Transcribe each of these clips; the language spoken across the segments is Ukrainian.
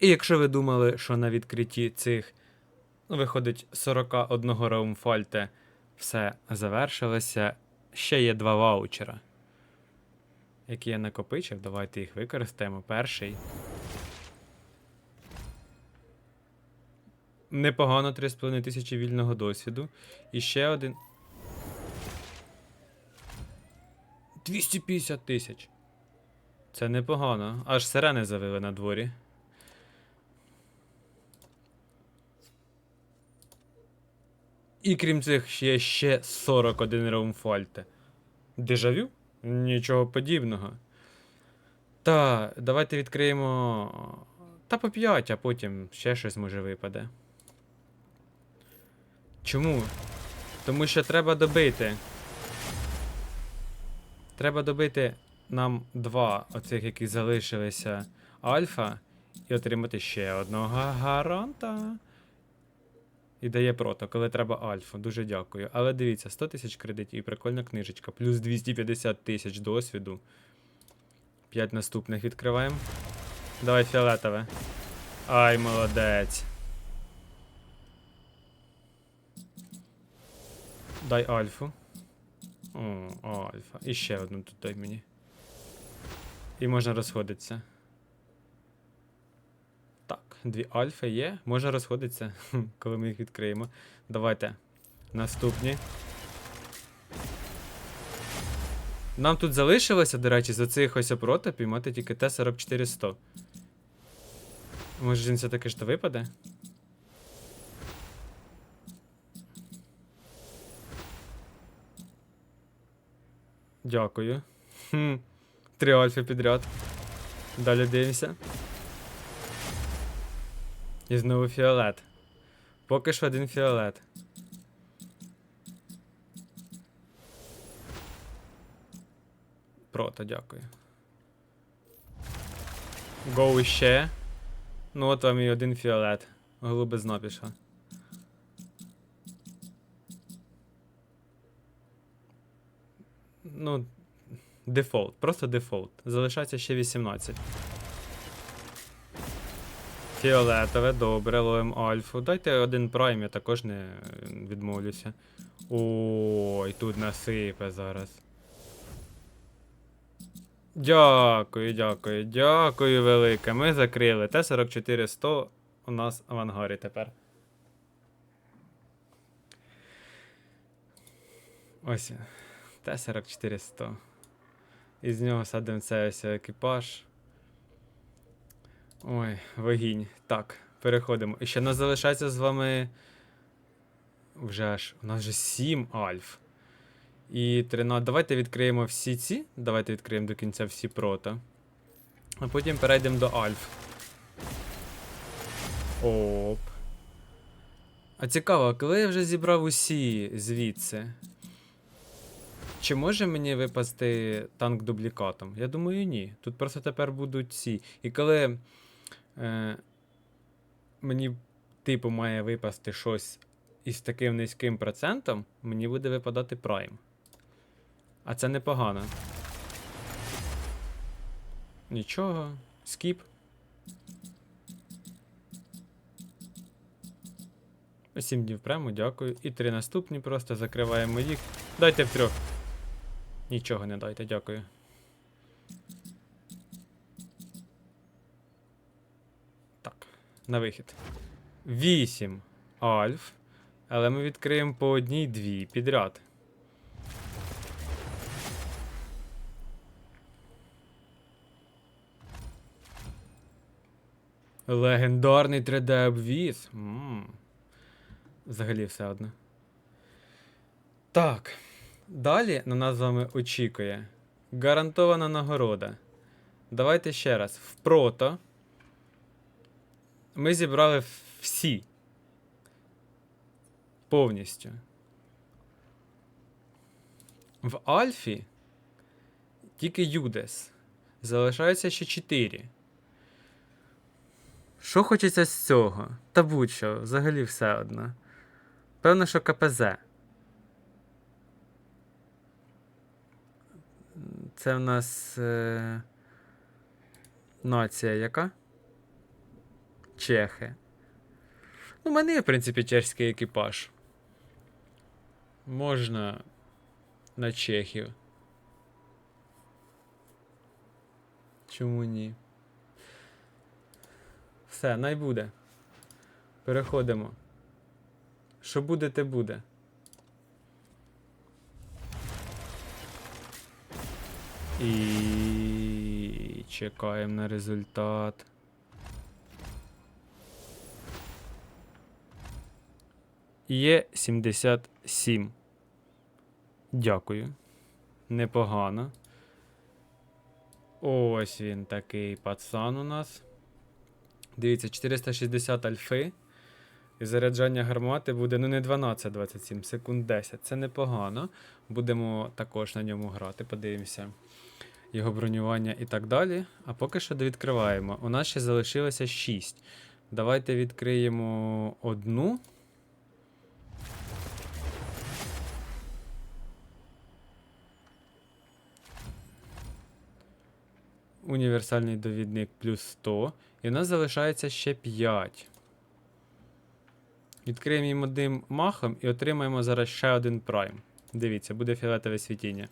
І якщо ви думали, що на відкритті цих, виходить, 41 раумфальте все завершилося, ще є два ваучера, які я накопичив. Давайте їх використаємо. Перший. Непогано 3,5 тисячі вільного досвіду. І ще один. 250 тисяч. Це непогано. Аж сирени завили на дворі. І крім цих ще ще 41 раумфальте. Дежавю? Нічого подібного. Та, давайте відкриємо. Та по 5, а потім ще щось може випаде. Чому? Тому що треба добити. Треба добити нам два оцих, які залишилися альфа, і отримати ще одного гаранта. І дає прото, коли треба альфа. Дуже дякую. Але дивіться, 100 тисяч кредитів і прикольна книжечка. Плюс 250 тисяч досвіду. 5 наступних відкриваємо. Давай фіолетове. Ай, молодець. Дай альфу. О, альфа. І ще одну тут дай мені. І можна розходитися. Дві альфа є. Можна розходитися, коли ми їх відкриємо. Давайте. Наступні. Нам тут залишилося, до речі, за цих ось опроти піймати тільки Т-44100. Може він все-таки ж то випаде? Дякую. Хм. Три альфи підряд. Далі дивимося. І знову фіолет. Поки що один фіолет. Прото, дякую. Гоу ще. Ну от вам і один фіолет. Голубизна пішла. Ну, дефолт, просто дефолт. Залишається ще 18. Фіолетове, добре, ловимо альфу. Дайте один прайм, я також не відмовлюся. Ой, тут насипе зараз. Дякую, дякую, дякую велике. Ми закрили. Т-44-100 у нас в ангарі тепер. Ось. Т-44-100. Із нього садимо цей ось екіпаж. Ой, вогінь. Так, переходимо. І ще нас залишається з вами. Вже аж. У нас вже 7 альф. І 13. Давайте відкриємо всі ці. Давайте відкриємо до кінця всі прота. А потім перейдемо до альф. Оп. А цікаво, коли я вже зібрав усі звідси? Чи може мені випасти танк дублікатом? Я думаю, ні. Тут просто тепер будуть ці. І коли е, мені, типу, має випасти щось із таким низьким процентом, мені буде випадати прайм. А це непогано. Нічого. Скіп. Сім днів прямо, дякую. І три наступні просто закриваємо їх. Дайте в трьох. Нічого не дайте, дякую. Так, на вихід. 8 альф. Але ми відкриємо по одній дві підряд. Легендарний 3D-обвіз. М. Взагалі все одно. Так. Далі на нас з вами очікує гарантована нагорода. Давайте ще раз. В прото ми зібрали всі. Повністю. В Альфі тільки Юдес. Залишається ще 4. Що хочеться з цього? Та будь-що, взагалі все одно. Певно, що КПЗ. Це в нас е... нація яка? Чехи. У мене є, в принципі, чеський екіпаж. Можна на чехів. Чому ні? Все, най буде. Переходимо. Що буде, те буде. І чекаємо на результат. Є 77. Дякую. Непогано. Ось він такий пацан у нас. Дивіться, 460 альфи. І заряджання гармати буде ну не 12-27, секунд 10. Це непогано. Будемо також на ньому грати, подивимося. Його бронювання і так далі. А поки що довідкриваємо. У нас ще залишилося 6. Давайте відкриємо одну. Універсальний довідник плюс 100. І у нас залишається ще 5. Відкриємо їм одним махом і отримаємо зараз ще один прайм. Дивіться, буде фіолетове світіння.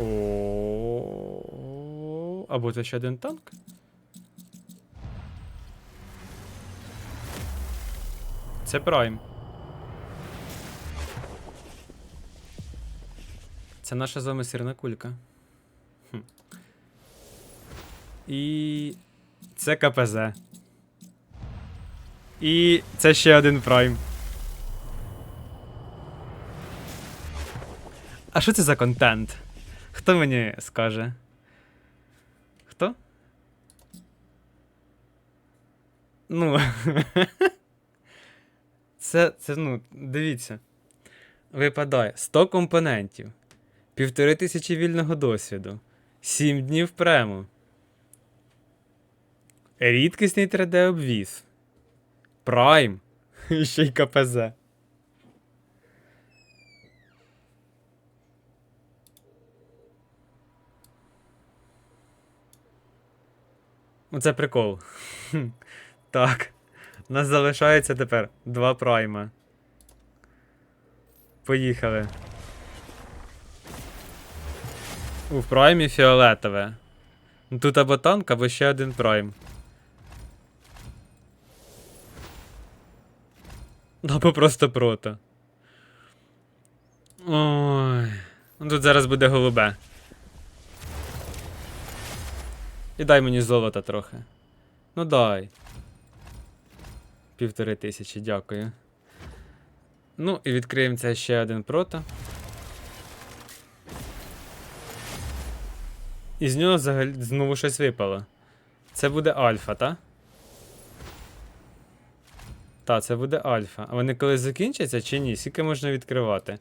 О, або це ще один танк? Це прайм. Це наша з вами сирна кулька. Хм. І це КПЗ. І це ще один прайм. А що це за контент? Хто мені скаже? Хто? Ну. це, це, ну, дивіться. Випадає 100 компонентів, півтори тисячі вільного досвіду, 7 днів прему. Рідкісний 3D обвіз. Прайм. І ще й КПЗ. Оце прикол. Так. У нас залишається тепер два прайма. Поїхали. В праймі фіолетове. Тут або танк, або ще один прайм. Або просто прото. Ой. Ну тут зараз буде голубе. І дай мені золота трохи. Ну дай. Півтори тисячі, дякую. Ну, і відкриємо це ще один прото. І з нього взагалі знову щось випало. Це буде альфа, та? Та, це буде альфа. А вони колись закінчаться чи ні? Скільки можна відкривати?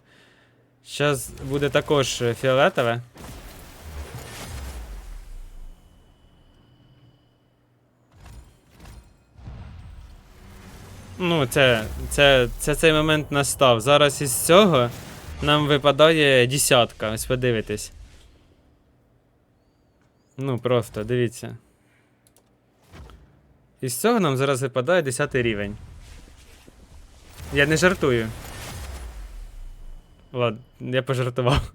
Зараз буде також е, фіолетове. Ну, це, це, це цей момент настав. Зараз із цього нам випадає десятка. Ось подивитесь. Ну, просто, дивіться. Із цього нам зараз випадає 10 рівень. Я не жартую. Ладно, я пожартував.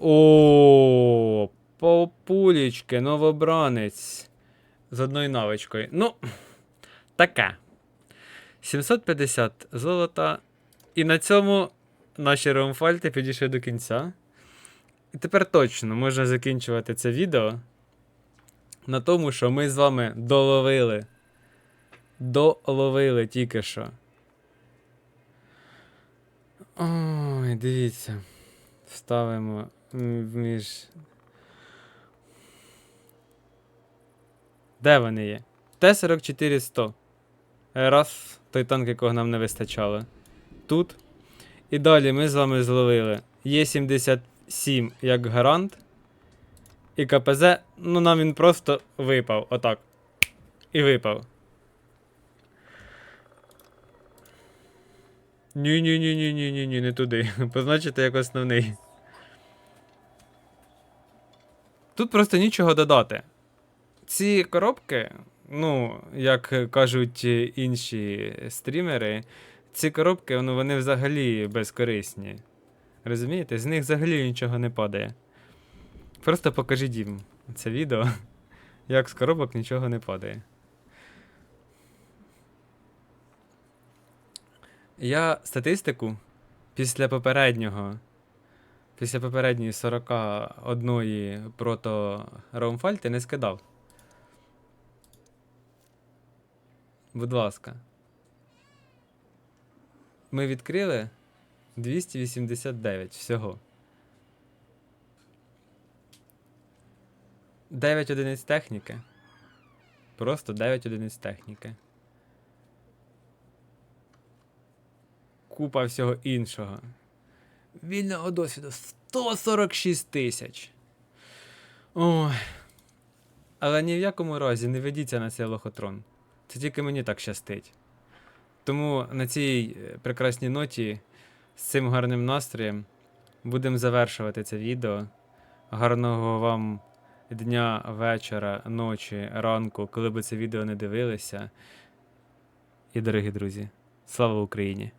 О, популічки, новобранець. З одною навичкою. Ну, таке. 750 золота. І на цьому наші ромфальти підійшли до кінця. І тепер точно можна закінчувати це відео на тому, що ми з вами доловили. Доловили тільки що. Ой, дивіться. Вставимо між. Де вони є? Т-44-100. Раз, той танк, якого нам не вистачало. Тут. І далі ми з вами зловили Є77 як гарант. І КПЗ, ну нам він просто випав. Отак. І випав. Ні-ні-ні-ні-ні-ні, не туди. Позначити як основний. Тут просто нічого додати. Ці коробки, ну, як кажуть інші стрімери, ці коробки ну, вони взагалі безкорисні. Розумієте? З них взагалі нічого не падає. Просто покажіть їм це відео, як з коробок нічого не падає. Я статистику після попереднього. Після попередньої 41 прото Раумфальти не скидав. Будь ласка. Ми відкрили 289 всього. 9 одиниць техніки. Просто 9 одиниць техніки. Купа всього іншого. Вільного досвіду 146 тисяч. Ой. Але ні в якому разі не ведіться на цей лохотрон. Це тільки мені так щастить. Тому на цій е, прекрасній ноті з цим гарним настроєм будемо завершувати це відео. Гарного вам дня, вечора, ночі, ранку, коли би це відео не дивилися. І, дорогі друзі, слава Україні!